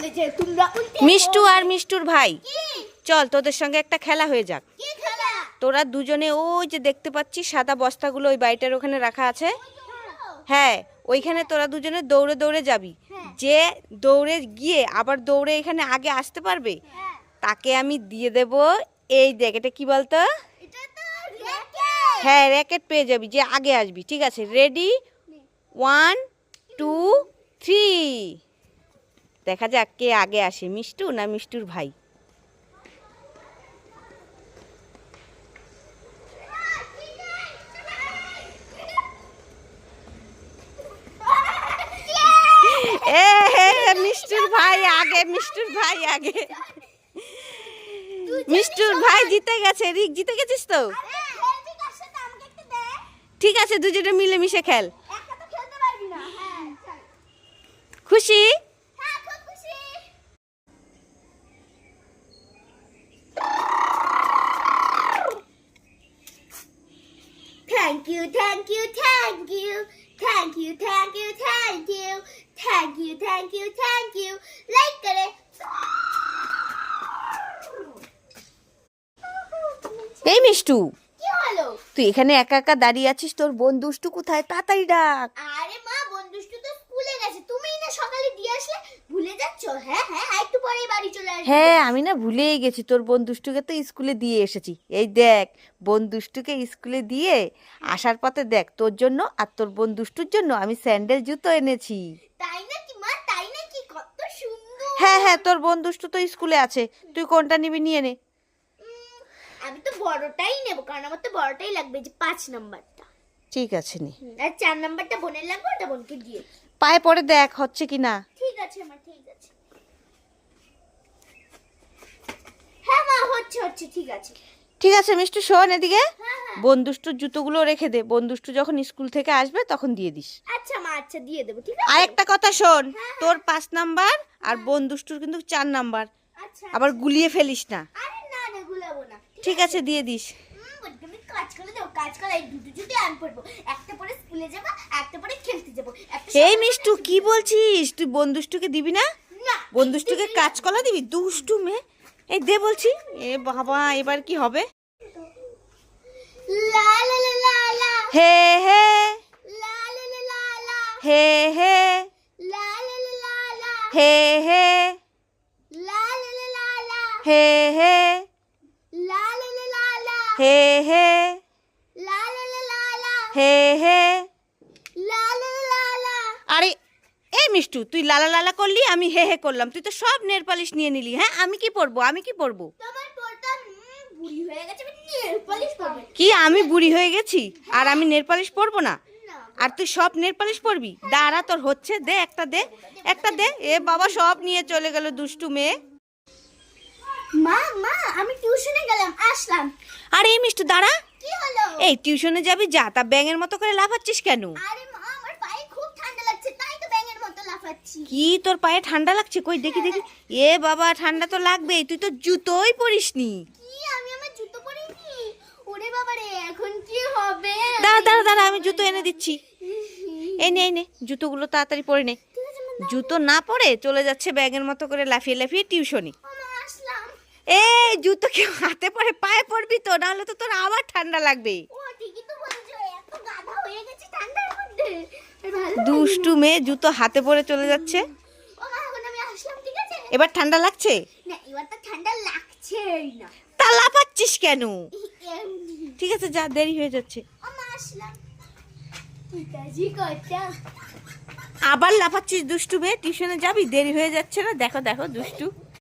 বলেছে তোমরা মিষ্টু আর মিষ্টুর ভাই। চল তোদের সঙ্গে একটা খেলা হয়ে যাক। তোরা দুজনে ওই যে দেখতে পাচ্ছিস সাদা বস্তাগুলো ওই বাড়িটার ওখানে রাখা আছে? হ্যাঁ ওইখানে তোরা দুজনে দৌড়ে দৌড়ে যাবি। হ্যাঁ। যে দৌড়ে গিয়ে আবার দৌড়ে এখানে আগে আসতে পারবে হ্যাঁ। তাকে আমি দিয়ে দেব। এই দেখ এটা কি বলতো? হ্যাঁ র্যাকেট পেয়ে যাবি যে আগে আসবি ঠিক আছে? রেডি ওয়ান টু থ্রি দেখা যাক কে আগে আসে মিষ্টু না মিষ্টুর ভাই? মিষ্টুর ভাই আগে মিষ্টুর ভাই আগে। মিষ্টুর ভাই জিতে গেছে রিক জিতে গেছিস তো? ঠিক আছে দুজনে মিলেমিশে খেল। খেলতে পারবি না। হ্যাঁ খুশি হ্যাঁ খুব খুশি Thank you, thank you, thank you. Thank you, thank you, thank you. Thank you, thank you, thank you. Like करे. এই মিষ্টু কি হলো তুই এখানে একা একা দাঁড়িয়ে আছিস তোর বোন দুষ্টু কোথায় তাড়াতাড়ি ডাক আরে মা বন্ধুষ্টু তো স্কুলে গেছে তুমিই না সকালে দিয়ে আসলে ভুলে যাচ্ছ হ্যাঁ হ্যাঁ আর একটু পরেই বাড়ি চলে আসবে হ্যাঁ আমি না ভুলেই গেছি। তোর বন্ধুষ্টুকে তো স্কুলে দিয়ে এসেছি। এই দেখ বোন দুষ্টুকে স্কুলে দিয়ে আসার পথে দেখ তোর জন্য আর তোর বন্ধুষ্টুর জন্য আমি স্যান্ডেল জুতো এনেছি। তাই নাকি মা? তাই নাকি? কত সুন্দর! হ্যাঁ হ্যাঁ তোর বোন দুষ্টু তো স্কুলে আছে। তুই কোনটা নিবি নিয়ে নে। আমি তো বড়টাই নেব কারণ আমার তো বড়টাই লাগবে যে পাঁচ নাম্বারটা। ঠিক আছে নি। আর চার নাম্বারটা বোনের লাগবে ওটা বোনকে দিয়ে পায়ে পরে দেখ হচ্ছে কি না ঠিক আছে মা ঠিক আছে হ্যাঁ মা হচ্ছে ঠিক আছে। ঠিক আছে মিষ্টু শোন এদিকে। হ্যাঁ হ্যাঁ। বোন জুতোগুলো রেখে দে। বোন দুষ্টু যখন স্কুল থেকে আসবে তখন দিয়ে দিস। আচ্ছা মা আচ্ছা দিয়ে দেবো ঠিক আছে? আর একটা কথা শোন হ্যাঁ, তোর পাঁচ নাম্বার আর বোন দুষ্টুর কিন্তু চার নাম্বার। আচ্ছা আবার গুলিয়ে ফেলিস না। ঠিক আছে। দিয়ে দিস। এই মিষ্টু কি বলছিস? তুই বোন দুষ্টুকে দিবি না? না বোন দুষ্টুকে কাজ কলা দিবি? দুষ্টু মেয়ে। এই দে বলছি এ বাবা এবার কি হবে হে হে হে হে হে হে হে হে হে হে হে হে আরে এই মিষ্টু তুই লালা লালা করলি আমি হে হে করলাম। তুই তো সব নেল পালিশ নিয়ে নিলি হ্যাঁ? আমি কি পরবো? আমি কি পরবো? কি আমি বুড়ি হয়ে গেছি? আর আমি নেল পালিশ পরবো না। আর তুই সব নেল পালিশ পরবি? দাঁড়া তোর হচ্ছে দে একটা দে একটা দে। এ বাবা সব নিয়ে চলে গেল দুষ্টু মেয়ে। মা মা আমি টিউশনে গেলাম আসলাম। আর এই মিষ্টু দাঁড়া। কি হলো? এই টিউশনে যাবি যা। তা ব্যাঙের মতো করে লাফাচ্ছিস কেন? আরে মা আমার পায়ে খুব ঠান্ডা লাগছে তাই তো ব্যাঙের কি তোর পায়ে ঠান্ডা লাগছে? কই দেখি দেখি। এ বাবা ঠান্ডা তো লাগবেই। তুই তো জুতোই পরিসনি। কি? আমি আমার জুতো পরিনি? ওরে বাবা রে এখন কি হবে? দাঁড়া দাঁড়া দাঁড়া আমি জুতো এনে দিচ্ছি। এই নে এই নে জুতোগুলো তাড়াতাড়ি পরে নে। জুতো না পরে চলে যাচ্ছে ব্যাগের মতো করে লাফিয়ে লাফিয়ে টিউশনি। এই জুতো কি হাতে পরে পায়ে পড়বি তো নাহলে তো তোর আবার ঠান্ডা লাগবে ও ঠিকই তো বলছো এত গাধা হয়ে গেছে ঠান্ডার মধ্যে আর ভালো দুষ্টু মেয়ে জুতো হাতে পরে চলে যাচ্ছে। এবার ঠান্ডা লাগছে? তো লাফাচ্ছিস কেন? ঠিক আছে যা দেরি হয়ে যাচ্ছে। আবার লাফাচ্ছিস দুষ্টু মেয়ে টিউশনে যাবি? দেরি হয়ে যাচ্ছে না? দেখো দেখো দুষ্টু।